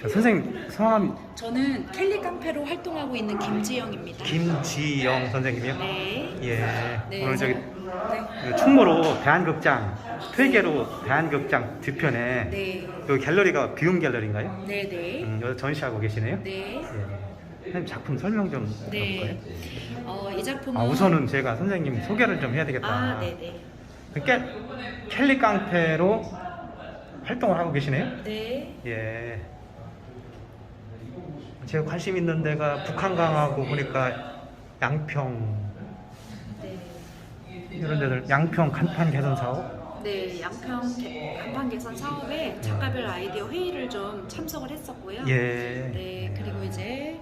자, 선생님 성함 저는 켈리 깡패로 활동하고 있는 김지영입니다. 김지영 선생님이요? 네. 예. 네. 오늘 저기 네. 그 충무로 대한극장 퇴계로 대한극장 뒤편에 네. 여기 갤러리가 비움 갤러리인가요? 네, 네. 음, 여기 전시하고 계시네요. 네. 예. 선생님 작품 설명 좀 네. 해볼까요? 어, 이 작품은 아, 우선은 제가 선생님 소개를 좀 해야 되겠다. 아, 네, 네. 그러니까 켈리 깡패로 활동을 하고 계시네요. 네. 예. 제가 관심 있는 데가 북한강하고 보니까 양평 네. 이런 데들 양평 간판 개선 사업. 네, 양평 개- 간판 개선 사업에 작가별 아이디어 회의를 좀 참석을 했었고요. 예. 네, 그리고 이제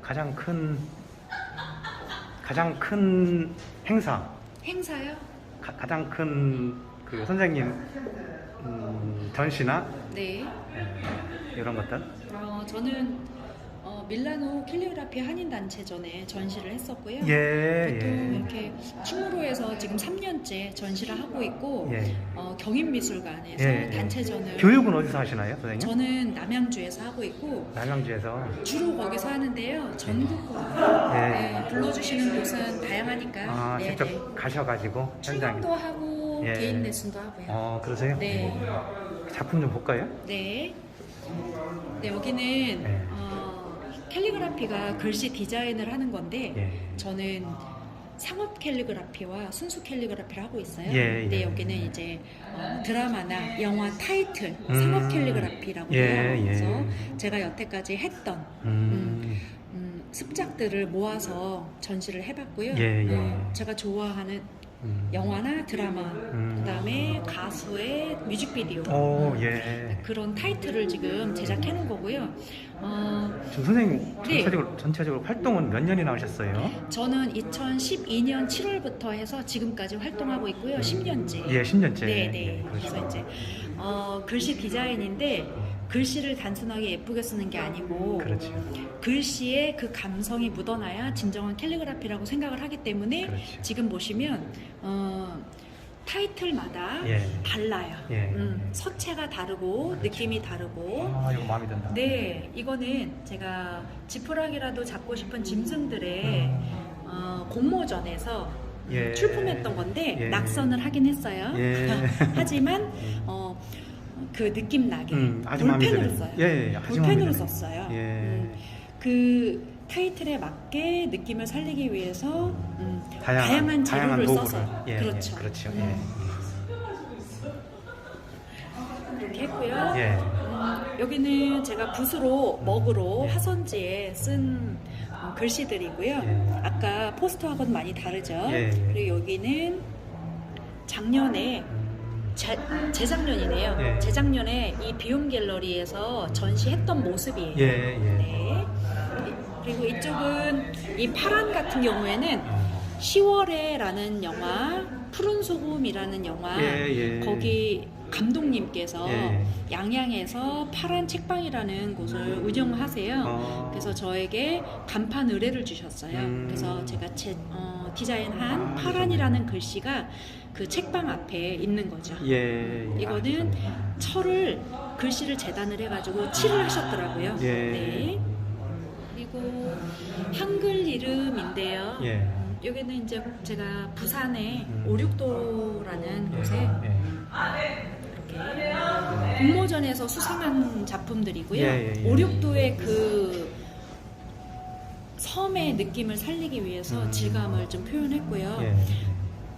가장 큰 가장 큰 행사 행사요. 가, 가장 큰 그 선생님 음, 전시나 네. 예, 이런 것들. 어, 저는 어, 밀라노 캘리그라피 한인단체전에 전시를 했었고요. 예. 보통 예. 이렇게 충무로에서 지금 3년째 전시를 하고 있고 예. 어, 경인미술관에서 예, 예. 단체전을 교육은 어디서 하시나요, 선생님? 저는 남양주에서 하고 있고 남양주에서. 주로 거기서 하는데요. 전국 예. 네, 불러주시는 곳은 다양하니까 아, 네, 직접 네. 가셔가지고 현장에. 출강도 하고 예. 개인 레슨도 하고요. 어, 그러세요? 네. 작품 좀 볼까요? 네. 네 여기는 네. 어, 캘리그라피가 글씨 디자인을 하는 건데 예. 저는 상업 캘리그라피와 순수 캘리그라피를 하고 있어요. 예, 근데 예. 여기는 이제 어, 드라마나 영화 타이틀 음. 상업 캘리그라피라고 예, 해요. 예. 그래서 제가 여태까지 했던 음. 음, 습작들을 모아서 전시를 해봤고요. 예, 예. 어, 제가 좋아하는 음. 영화나 드라마, 음. 그다음에 가수의 뮤직비디오 오, 예. 그런 타이틀을 지금 제작해 놓은 거고요. 어, 저 선생님 네. 전체적으로 전체적으로 활동은 몇 년이나 하셨어요? 저는 2012년 7월부터 해서 지금까지 활동하고 있고요. 10년째. 예, 10년째. 네, 네. 예, 그래서 그러시구나. 이제 어, 글씨 디자인인데 글씨를 단순하게 예쁘게 쓰는 게 아니고 그렇죠. 글씨에 그 감성이 묻어나야 진정한 캘리그라피라고 생각을 하기 때문에 그렇죠. 지금 보시면 어, 타이틀마다 예. 달라요. 예. 음, 서체가 다르고 느낌이 다르고 아, 이거 마음에 든다. 네, 이거는 제가 지푸라기라도 잡고 싶은 짐승들의 음. 어, 공모전에서 예. 출품했던 건데 예. 낙선을 하긴 했어요. 예. 하지만 어, 그 느낌 나게 음, 아주 마음에 볼펜으로 드네요. 써요. 예, 예, 아주 마음에 볼펜으로 드네요. 썼어요. 예. 음, 그 타이틀에 맞게 느낌을 살리기 위해서 음, 다양한, 재료를 도구를. 써서 예, 그렇죠. 예, 그렇죠. 음, 그렇게 했고요. 예. 예. 음, 여기는 제가 붓으로 먹으로 화선지에 쓴 어, 글씨들이고요. 예. 아까 포스터하고는 많이 다르죠. 예, 예. 그리고 여기는 작년에 음, 재, 재작년이네요. 예. 재작년에 이 비움 갤러리에서 전시했던 모습이에요. 예, 예. 네. 그리고 이쪽은 이 파란 같은 경우에는 음. 10월에라는 영화, 푸른 소금이라는 영화, 예, 예. 거기 감독님께서 예. 양양에서 파란 책방이라는 곳을 운영하세요. 어. 그래서 저에게 간판 의뢰를 주셨어요. 음. 그래서 제가 제, 어, 디자인한 파란이라는 글씨가 그 책방 앞에 있는 거죠. 예. 예. 이거는 아, 철을 글씨를 재단을 해가지고 칠을 하셨더라고요. 예. 네. 그리고 한글 이름인데요. 예. 음, 여기는 이제 제가 부산의 음. 오륙도라는 곳에 예. 공모전에서 수상한 작품들이고요. 예, 예, 예. 오륙도의 그 섬의 느낌을 살리기 위해서 음. 질감을 좀 표현했고요. 예.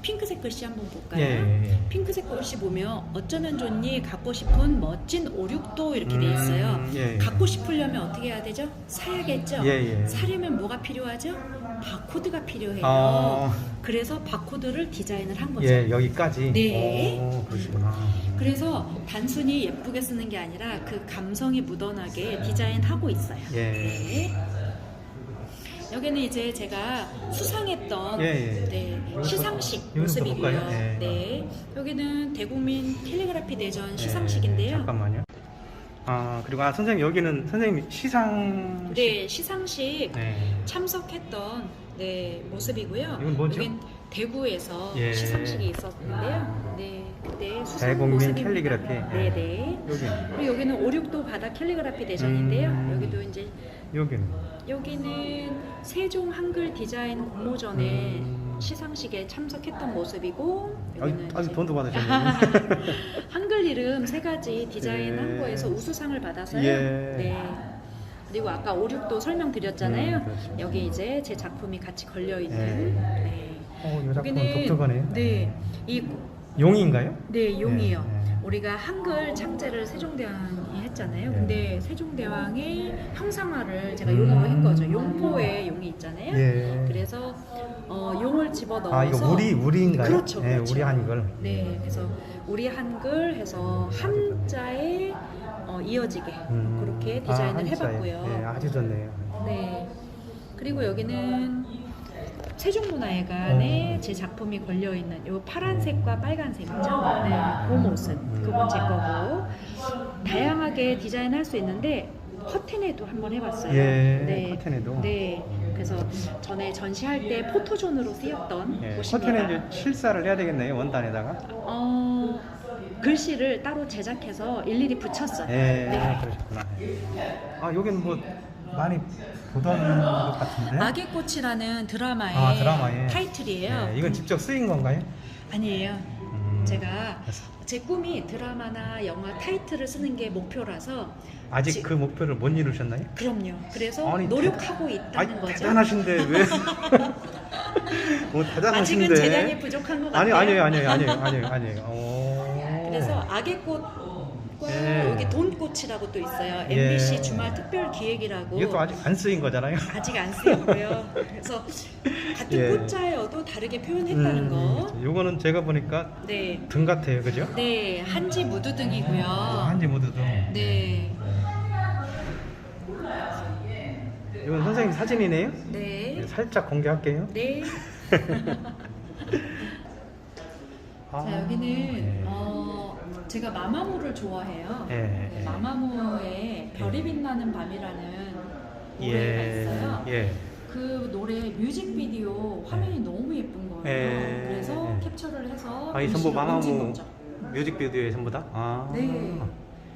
핑크색 글씨 한번 볼까요? 예. 예. 예. 핑크색 글씨 보면 어쩌면 좋니 갖고 싶은 멋진 오륙도 이렇게 돼 있어요. 음, 예, 예. 갖고 싶으려면 어떻게 해야 되죠? 사야겠죠. 예, 예. 사려면 뭐가 필요하죠? 바코드가 필요해요. 어. 그래서 바코드를 디자인을 한 거죠. 예, 여기까지. 네. 오, 그러시구나. 그래서 단순히 예쁘게 쓰는 게 아니라 그 감성이 묻어나게 디자인하고 있어요. 예. 네. 여기는 이제 제가 수상했던 예, 예. 네, 시상식 모습이고요. 볼까요? 예. 네. 여기는 대국민 캘리그라피 대전 예, 시상식인데요. 잠깐만요. 아, 그리고 아, 선생님 여기는 선생님 시상 네, 시상식 네. 참석했던 네, 모습이고요. 이건 뭐죠? 여긴 대구에서 예. 시상식이 있었는데요. 네, 네, 수상 대국민 모습입니다. 캘리그라피. 네, 네. 여기 그리고 여기는 569 바다 캘리그라피 대전인데요. 음. 여기도 이제 여기는 여기는 세종 한글 디자인 공모전에 음. 시상식에 참석했던 모습이고 여기는 아주 이제 돈도 받으셨네요. 한글 이름 세 가지 디자인 예. 한 거에서 우수상을 받아서요. 예. 네. 그리고 아까 5, 6도 설명드렸잖아요. 음, 그렇죠. 여기 이제 제 작품이 같이 걸려 있는. 예. 네. 어, 이 작품은 여기는 독특하네요. 네. 이 용인가요? 네, 용이요. 네, 네. 우리가 한글 창제를 세종대왕이 했잖아요. 네. 근데 세종대왕의 형상화를 제가 음. 용으로 한 거죠. 용포에 용이 있잖아요. 예. 그래서 어, 용을 집어 넣어서 아 이거 우리 우리인가요? 그렇죠, 예, 그렇죠. 우리 한글. 네, 그래서 우리 한글 해서 한자에 어, 이어지게 음. 그렇게 아, 디자인을 한자에. 해봤고요. 네, 아주 좋네요. 네. 그리고 여기는 세종문화회관에 어. 제 작품이 걸려 있는 요 파란색과 빨간색이죠. 네, 그 모습 음. 그건 제 거고 다양하게 디자인할 수 있는데 허텐에도 한번 해봤어요. 예, 네. 커튼에도. 네. 그래서 전에 전시할 때 포토존으로 쓰였던 예, 곳입니다. 커튼에 이제 실사를 해야 되겠네요 원단에다가. 어, 글씨를 따로 제작해서 일일이 붙였어요. 예, 네. 그러셨구나. 아 여기는 뭐 많이 보던 것 같은데. 악의 꽃이라는 드라마의 아, 드라마에. 타이틀이에요. 예, 이건 직접 쓰인 건가요? 아니에요. 음, 제가 그래서 제 꿈이 드라마나 영화 타이틀을 쓰는 게 목표라서 아직 지- 그 목표를 못 이루셨나요? 그럼요. 그래서 아니, 노력하고 아 있다는 거죠. 대단하신데 왜? 뭐 대단하신데. 아직은 재량이 부족한 것 아니 같아요. 아니에요 아니에요 아니에요 아니에요 아니에요. 오. 그래서 악의 꽃 과 예. 여기 돈꽃이라고 또 있어요. 예. MBC 주말 특별 기획이라고. 이것도 아직 안 쓰인 거잖아요. 아직 안 쓰였고요. 그래서 같은 예. 꽃자여도 다르게 표현했다는 거. 음, 요거는 제가 보니까 네. 등 같아요, 그죠? 네, 한지 무드등이고요. 한지 모드도. 네. 이건 선생님 사진이네요. 네. 살짝 공개할게요. 네. 아, 자, 여기는 예. 어, 제가 마마무를 좋아해요. 예, 네, 예. 마마무의 별이 빛나는 밤이라는 노래가 있어요. 예. 그 노래 뮤직비디오 화면이 너무 예쁜 거예요. 예. 그래서 예. 캡처를 해서 아, 이 얹은 마마무 거죠. 뮤직비디오에 전부 다? 아. 네.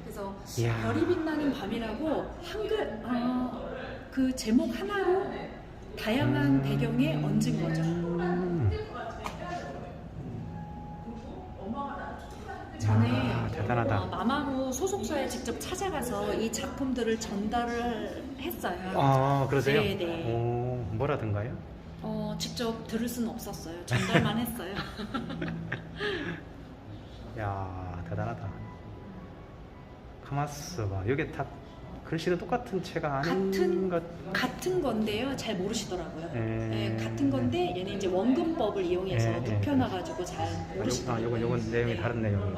그래서 이야. 별이 빛나는 밤이라고 한글 어, 그 제목 하나로 다양한 음. 배경에 얹은 거죠. 음. 전에 아, 대단하다. 어, 마마무 소속사에 직접 찾아가서 이 작품들을 전달을 했어요. 아, 그러세요? 네, 네. 오, 뭐라든가요? 어, 직접 들을 수는 없었어요. 전달만 했어요. 야, 대단하다. 봐. 이게 다 글씨는 똑같은 책가 아닌 같은 것. 같은 건데요. 잘 모르시더라고요. 예. 네, 같은 건데 얘는 이제 원근법을 이용해서 예, 예. 눕혀놔가지고 잘 아, 요, 모르시더라고요. 아, 요건 요건 내용이 네. 다른 내용이고.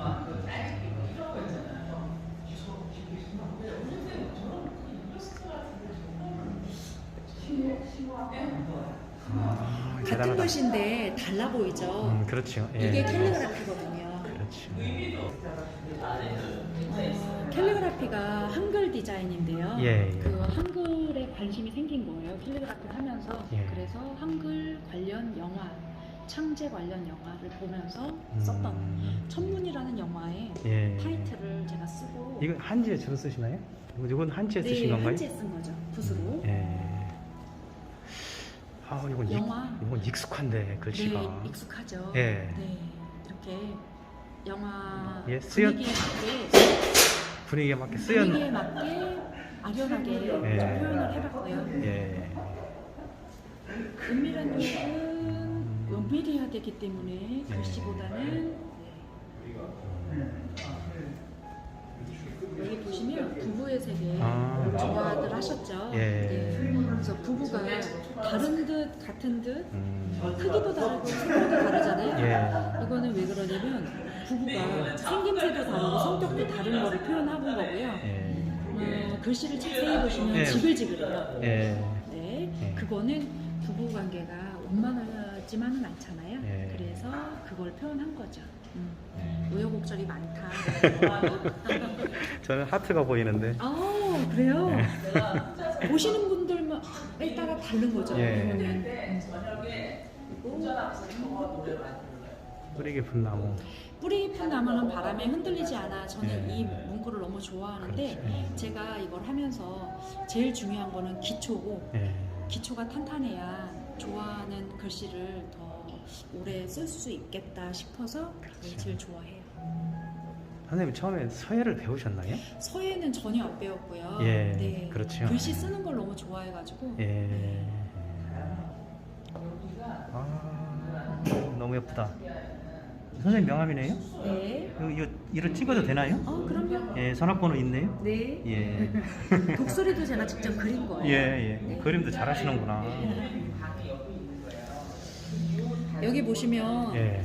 아, 같은 대단하다. 글씨인데 달라 보이죠. 음, 그렇죠. 예. 이게 캘리그라피거든요. 그렇죠. 어, 캘리그라피가 한글 디자인인데요. 예, 예. 그 한글에 관심이 생긴 거예요. 캘리그라피를 하면서 예. 그래서 한글 관련 영화, 창제 관련 영화를 보면서 음, 썼던 천문이라는 영화의 예. 타이틀을 제가 쓰고 이건 한지에 주로 쓰시나요? 이건- 이건 한지에 쓰신 네, 건가요? 한지에 쓴 거죠. 붓으로. 예. 아, 이건 영화. 익, 이건 익숙한데 글씨가. 네, 익숙하죠. 예. 네, 이렇게 영화 예, 쓰였- 분위기에 맞게 분위기에 맞게 쓰연. 분위기에 맞게 아련하게 예. 좀 표현을 해봤고요. 예. 은밀한 이익은 은밀해야 되기 때문에 네. 글씨보다는 네. 여기 보시면 부부의 세계 아. 좋아들 하셨죠? 예. 네. 그래서 부부가 다른 듯 같은 듯 음. 크기도 다르고 성격도 다르잖아요. 예. 이거는 왜 그러냐면 부부가 생김새도 다르고 성격도 다른 거를 표현해본 거고요. 예. 어, 글씨를 자세히 보시면 예. 지글지글해요. 예. 네, 예. 그거는 부부 관계가 원만하지만은 않잖아요. 예. 그래서 그걸 표현한 거죠. 음. 예. 우여곡절이 많다. 저는 하트가 보이는데. 아 그래요? 네. 보시는 분들만 따라 다른 거죠. 예. 그리고 뿌리 깊은 나무. 뿌리 핀 나무는 바람에 흔들리지 않아. 저는 예. 이 문구를 너무 좋아하는데 그렇지. 예. 제가 이걸 하면서 제일 중요한 거는 기초고 예. 기초가 탄탄해야 좋아하는 글씨를 더 오래 쓸 수 있겠다 싶어서 그걸 제일 좋아해요. 선생님 처음에 서예를 배우셨나요? 서예는 전혀 안 배웠고요. 예, 네. 그렇죠. 글씨 쓰는 걸 너무 좋아해가지고 예. 아, 너무 예쁘다. 선생님 명함이네요? 네. 이거, 이거, 이거 찍어도 되나요? 어 그럼요. 예, 전화번호 있네요? 네. 예. 독수리도 제가 직접 그린 거예요. 예, 예. 네. 그림도 잘하시는구나. 여기 보시면 예.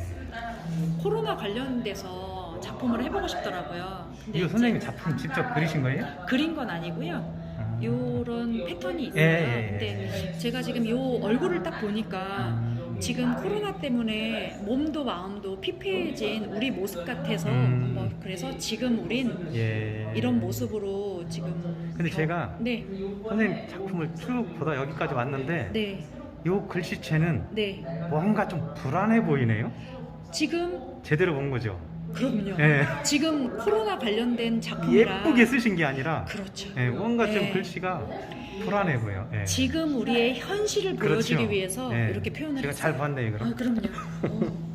코로나 관련돼서 작품을 해보고 싶더라고요. 근데 이거 선생님 작품 직접 그리신 거예요? 그린 건 아니고요. 아. 요런 패턴이 있어요. 예, 예, 예. 근데 제가 지금 요 얼굴을 딱 보니까 음. 지금 코로나 때문에 몸도 마음도 피폐해진 우리 모습 같아서 음. 뭐 그래서 지금 우린 예. 이런 모습으로 지금 근데 겨- 제가 네, 선생님 작품을 쭉 보다 여기까지 왔는데 네, 요 글씨체는 네. 뭔가 좀 불안해 보이네요. 지금 제대로 본 거죠. 그럼요. 예. 지금 코로나 관련된 작품이라 예쁘게 쓰신 게 아니라 그렇죠. 예, 뭔가 좀 네. 글씨가 불안해 보여. 예. 지금 우리의 현실을 보여주기 그렇죠. 위해서 예. 이렇게 표현을 제가 했어요. 잘 봤네요, 그럼. 아, 그럼요. 어.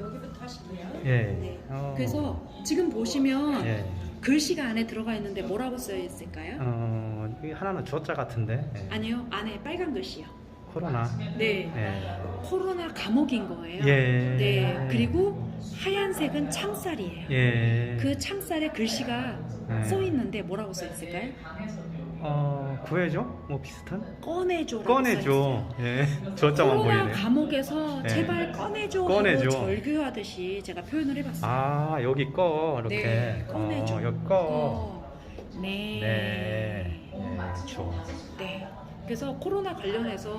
여기부터 하실게요. 예. 네. 어. 그래서 지금 보시면 예. 글씨가 안에 들어가 있는데 뭐라고 써 있을까요? 어, 이 하나는 조자 같은데. 예. 아니요, 안에 빨간 글씨요. 코로나. 네, 예. 코로나 감옥인 거예요. 예. 네, 그리고 하얀색은 창살이에요. 예. 그 창살에 글씨가 네. 써 있는데 뭐라고 써 있을까요? 어, 구해줘? 뭐 비슷한? 꺼내줘. 꺼내줘. 예. 조자만 코로나 보이네. 감옥에서 네. 제발 꺼내줘. 꺼내줘. 하고 절규하듯이 제가 표현을 해봤어요. 아, 여기 꺼. 이렇게. 네, 꺼내줘. 어, 여기 꺼. 꺼. 네. 네. 예, 좋아. 네. 그래서 코로나 관련해서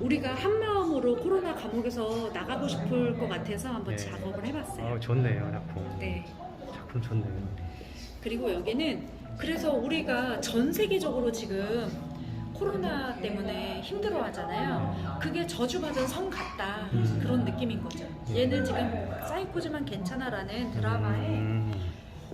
우리가 한 마음으로 코로나 감옥에서 나가고 싶을 것 같아서 한번 네. 작업을 해봤어요. 어, 좋네요, 작품. 네. 작품 좋네요. 그리고 여기는 그래서 우리가 전 세계적으로 지금 코로나 때문에 힘들어 하잖아요. 그게 저주받은 성 같다. 음. 그런 느낌인 거죠. 얘는 지금 사이코즈만 괜찮아라는 드라마에 음,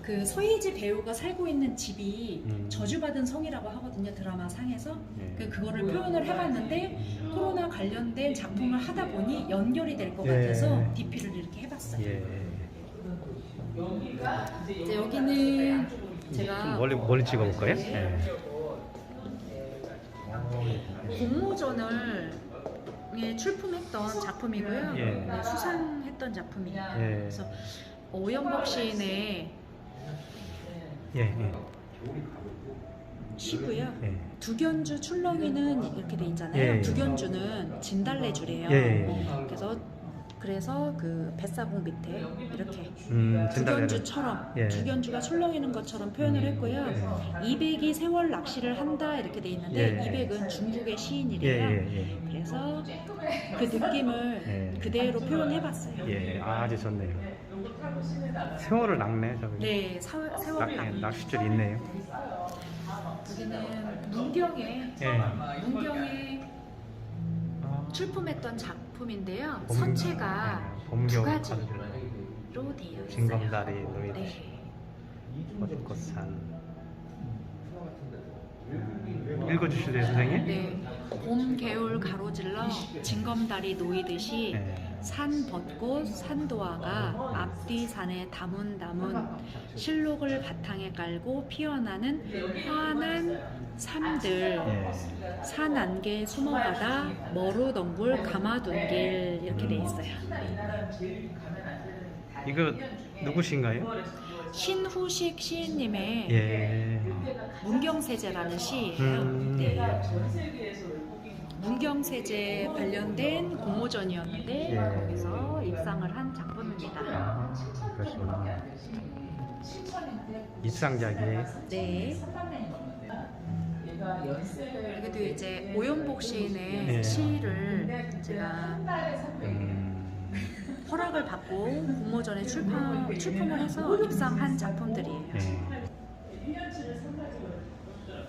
그 서예지 배우가 살고 있는 집이 음. 저주받은 성이라고 하거든요. 드라마 상에서. 예. 그 그거를 표현을 해봤는데 코로나 관련된 작품을 하다 보니 연결이 될것 예. 같아서 DP를 이렇게 해봤어요. 예. 이제 여기는 좀 제가 멀리 멀리 찍어볼까요? 예. 공모전을 예, 출품했던 작품이고요. 예. 네, 수상했던 작품이에요. 예. 그래서 오연복 시인의 예. 예. 시고요. 예. 두견주 출렁이는 이렇게 돼 있잖아요. 예, 예. 두견주는 진달래주래요. 예, 예. 그래서 그래서 그 뱃사공 밑에 이렇게 음. 두견주처럼 예. 두견주가 출렁이는 것처럼 표현을 했고요. 이백이 세월 낚시를 한다 이렇게 돼 있는데 예. 이백은 중국의 예, 시인이래요. 예, 예. 그래서 그 느낌을 예. 그대로 표현해봤어요. 예, 아주 좋네요. 세월을 낚네, 저기. 네, 사, 낚, 세월 예, 낚시. 낚싯줄 있네요. 여기는 문경에 예. 문경에 아, 출품했던 작 품인데요. 봄- 선체가 예, 봄, 두 겨울, 가지로. 되어 있어요. 징검다리 놀이듯이 네. 벚꽃산. 음, 읽어주실래요, 선생님? 네. 봄, 겨울 가로질러 징검다리 놓이듯이 예. 산 벚꽃 산도화가 앞뒤 산에 다문 다문 실록을 바탕에 깔고 피어나는 환한 삶들 예. 산 안개 숨어가다 머루덩굴 가마둔길 이렇게 돼 있어요. 이거 누구신가요? 신후식 시인님의 예. 문경세제라는 시예요. 음. 네. 문경세제 관련된 공모전이었는데 예. 거기서 입상을 한 작품입니다. 아, 그러시구나. 입상작이에요? 네. 여기도 이제 오연복 시인의 예. 시를 제가 음, 허락을 받고 공모전에 출품, 출품을 해서 입상한 작품들이에요. 예.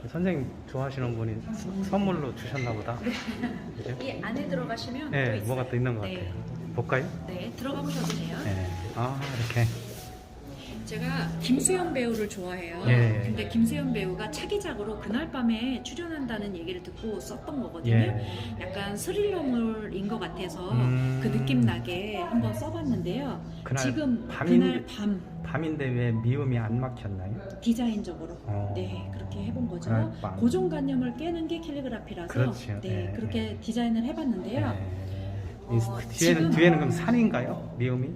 선생님 좋아하시는 분이 수- 선물로 주셨나 보다. 그죠? 이 안에 들어가시면 또 예, 있어요. 뭐가 또 있는 것 네. 같아요. 볼까요? 네, 들어가 보셔도 돼요. 네. 아 이렇게. 제가 김수현 배우를 좋아해요. 예. 근데 김수현 배우가 차기작으로 그날 밤에 출연한다는 얘기를 듣고 썼던 거거든요. 예. 약간 스릴러물인 것 같아서 음. 그 느낌 나게 한번 써봤는데요. 그날 지금 밤인- 그날 밤 밤인데 왜 미음이 안 막혔나요? 디자인적으로 어. 네 그렇게 해본 거죠. 그날 밤. 고정관념을 깨는 게 캘리그라피라서 그렇죠. 네 예, 그렇게 예. 디자인을 해봤는데요. 네. 이 어, 뒤에는 지금- 뒤에는 그럼 산인가요? 미음이?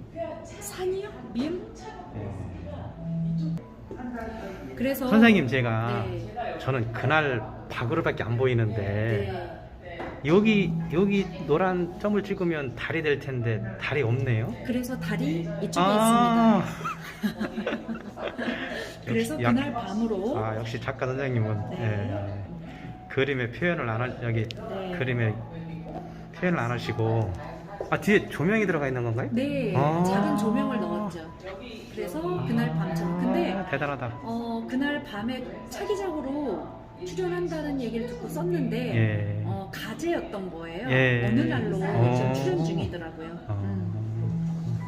산이요? 예. 그래서 선생님 제가 네. 저는 그날 박으로밖에 안 보이는데 네. 여기 여기 노란 점을 찍으면 달이 될 텐데 달이 없네요. 그래서 달이 이쪽에 아. 있습니다. 그래서 역시 약- 그날 밤으로 아 역시 작가 선생님은 네. 예, 그림의 표현을 안 하, 여기 네. 그림의 표현을 안 하시고 아 뒤에 조명이 들어가 있는 건가요? 네 아. 작은 조명을 넣었죠. 그래서 그날 근데 아, 대단하다. 어 그날 밤에 차기작으로 출연한다는 얘기를 듣고 썼는데 예. 어, 가제였던 거예요. 예. 어느 날로 어. 지금 출연 중이더라고요. 어. 음.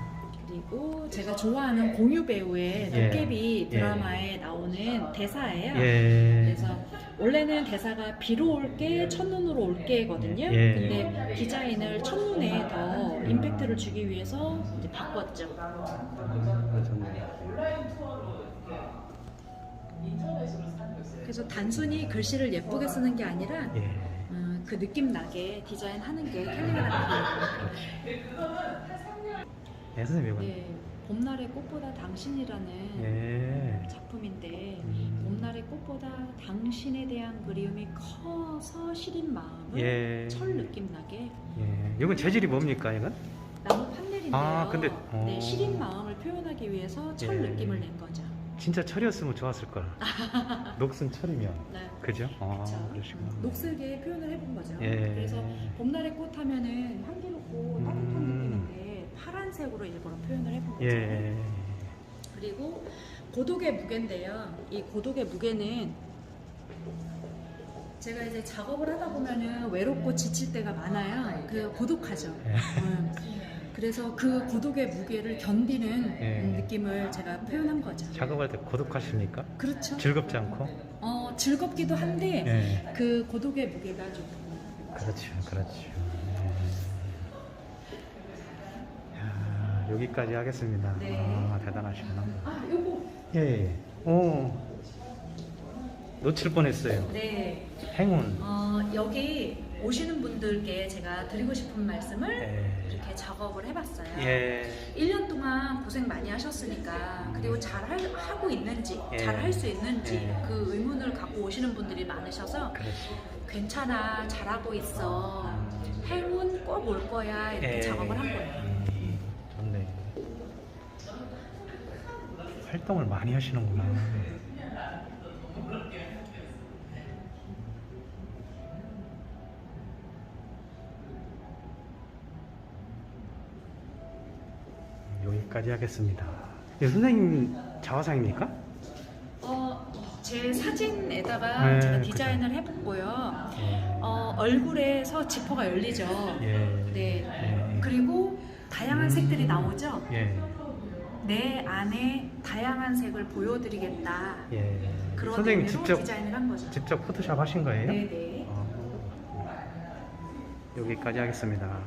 그리고 제가 좋아하는 공유 배우의 예. 도깨비 예. 드라마에 나오는 대사예요. 예. 그래서 원래는 대사가 비로 올게 첫눈으로 올게거든요. 예. 근데 디자인을 첫눈에 더 임팩트를 주기 위해서 이제 바꿨죠. 그래서 단순히 글씨를 예쁘게 쓰는 게 아니라 예. 음, 그 느낌 나게 디자인하는 게 캘리그라피예요. 예, 선생님 이건. 네, 봄날의 꽃보다 당신이라는 예. 작품인데 음. 봄날의 꽃보다 당신에 대한 그리움이 커서 시린 마음을 예. 철 느낌 나게 예. 이건 재질이 뭡니까 이건? 나무 판넬인데요. 아, 근데- 어. 네, 시린 마음을 표현하기 위해서 철 예. 느낌을 낸 거죠. 진짜 철이었으면 좋았을 걸. 녹슨 철이면. 네. 그죠? 아, 그렇죠. 그러시구나. 음, 녹슬게 표현을 해본 거죠. 예. 그래서 봄날의 꽃 하면은 향기롭고 따뜻한 음. 느낌인데 파란색으로 일부러 표현을 해본 거죠. 예. 그리고 고독의 무게인데요. 이 고독의 무게는 제가 이제 작업을 하다 보면은 외롭고 지칠 때가 많아요. 그 고독하죠. 예. 음, 그래서 그 고독의 무게를 견디는 예. 음, 느낌을 제가 표현한 거죠. 작업할 때 고독하십니까? 그렇죠. 즐겁지 않고? 어, 즐겁기도 한데 예. 그 고독의 무게가 좀 그렇죠, 그렇죠. 예. 야, 여기까지 하겠습니다. 네. 아, 대단하시구나. 아, 요거 예, 예. 오. 놓칠 뻔했어요. 네. 행운. 어, 여기 오시는 분들께 제가 드리고 싶은 말씀을 예. 이렇게 작업을 해봤어요. 예. 1년 동안 고생 많이 하셨으니까 그리고 잘 할- 하고 있는지 예. 잘할 수 있는지 예. 그 의문을 갖고 오시는 분들이 많으셔서 그렇지. 괜찮아 잘하고 있어 행운 꼭 올 거야 이렇게 예. 작업을 한 거예요. 음, 좋네. 활동을 많이 하시는구나. 여기까지 하겠습니다. 예, 선생님 자화상입니까? 어, 제 사진에다가 네, 제가 그죠. 디자인을 해봤고요. 예. 어, 얼굴에서 지퍼가 열리죠. 예. 네. 예. 그리고 다양한 색들이 나오죠. 예. 내 안에 다양한 색을 보여드리겠다. 예. 그런 선생님 직접 디자인을 한 거죠. 직접 포토샵 하신 거예요? 네네. 아, 여기까지 하겠습니다.